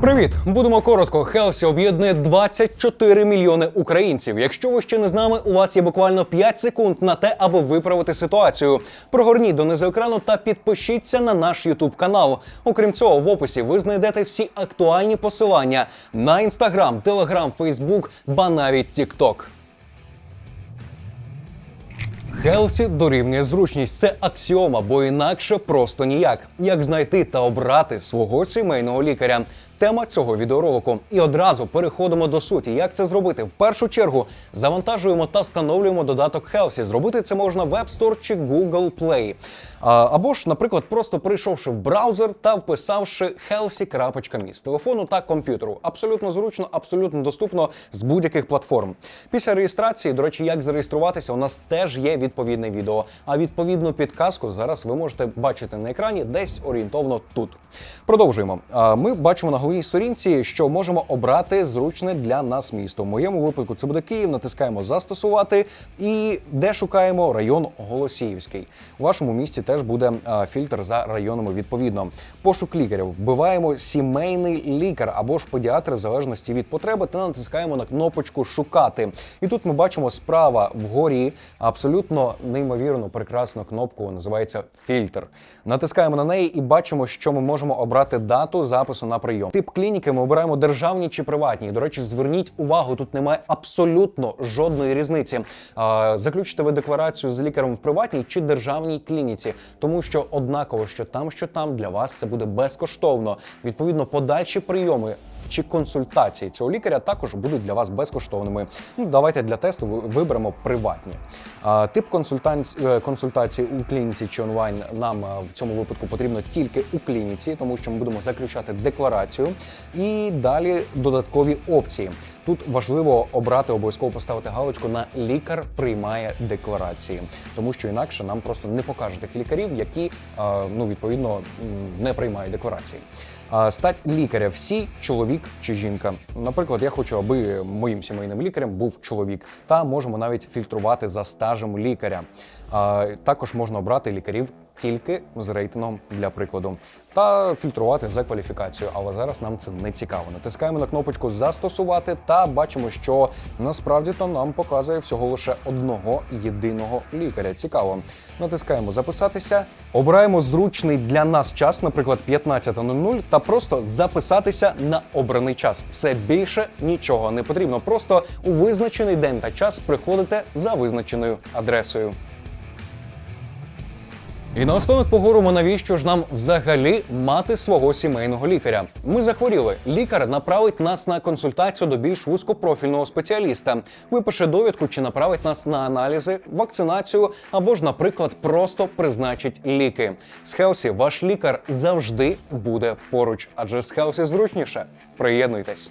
Привіт, будемо коротко. Хелсі об'єднує 24 мільйони українців. Якщо ви ще не з нами, у вас є буквально 5 секунд на те, аби виправити ситуацію. Прогорніть донизу екрану та підпишіться на наш Ютуб канал. Окрім цього, в описі ви знайдете всі актуальні посилання на інстаграм, телеграм, фейсбук, ба навіть тікток. Хелсі дорівнює зручність. Це аксіома, бо інакше просто ніяк. Як знайти та обрати свого сімейного лікаря? Тема цього відеоролику. І одразу переходимо до суті. Як це зробити? В першу чергу завантажуємо та встановлюємо додаток Хелсі. Зробити це можна в App Store чи Google Play. Або ж, наприклад, просто прийшовши в браузер та вписавши healthy.me з телефону та комп'ютеру. Абсолютно зручно, абсолютно доступно з будь-яких платформ. Після реєстрації, до речі, як зареєструватися, у нас теж є відповідне відео. А відповідну підказку зараз ви можете бачити на екрані десь орієнтовно тут. Продовжуємо. Ми бачимо на головній сторінці, що можемо обрати зручне для нас місто. В моєму випадку це буде Київ. Натискаємо застосувати і де шукаємо район Голосіївський. У вашому місті теж буде а, фільтр за районами відповідно. Пошук лікаря вбиваємо сімейний лікар або ж педіатр в залежності від потреби та натискаємо на кнопочку Шукати. І тут ми бачимо справа вгорі абсолютно неймовірно прекрасну кнопку. Називається фільтр. Натискаємо на неї і бачимо, що ми можемо обрати дату запису на прийом. Тип клініки ми обираємо державні чи приватні. До речі, зверніть увагу, тут немає абсолютно жодної різниці. А, Заключите ви декларацію з лікарем в приватній чи державній клініці, тому що однаково, що там, що там для вас це буде безкоштовно. Відповідно, подальші прийоми. Чи консультації цього лікаря також будуть для вас безкоштовними. Ну, давайте для тесту виберемо приватні. А, тип е, консультації у клініці чи онлайн нам е, в цьому випадку потрібно тільки у клініці, тому що ми будемо заключати декларацію і далі додаткові опції. Тут важливо обрати обов'язково поставити галочку на лікар приймає декларації, тому що інакше нам просто не покаже тих лікарів, які е, ну відповідно не приймають декларації. Стать лікаря всі чоловік чи жінка. Наприклад, я хочу, аби моїм сімейним лікарем був чоловік, та можемо навіть фільтрувати за стажем лікаря. Також можна обрати лікарів тільки з рейтингом для прикладу, та фільтрувати за кваліфікацією. Але зараз нам це не цікаво. Натискаємо на кнопочку Застосувати та бачимо, що насправді то нам показує всього лише одного єдиного лікаря. Цікаво. Натискаємо записатися, обираємо зручний для нас час, наприклад, 15.00, та просто записатися на обраний час. Все більше нічого не потрібно. Просто у визначений день та час приходите за визначеною адресою. І наостанок поговоримо, навіщо ж нам взагалі мати свого сімейного лікаря. Ми захворіли. Лікар направить нас на консультацію до більш вузькопрофільного спеціаліста, випише довідку чи направить нас на аналізи, вакцинацію або ж, наприклад, просто призначить ліки. З Хелсі ваш лікар завжди буде поруч, адже з Хелсі зручніше. Приєднуйтесь.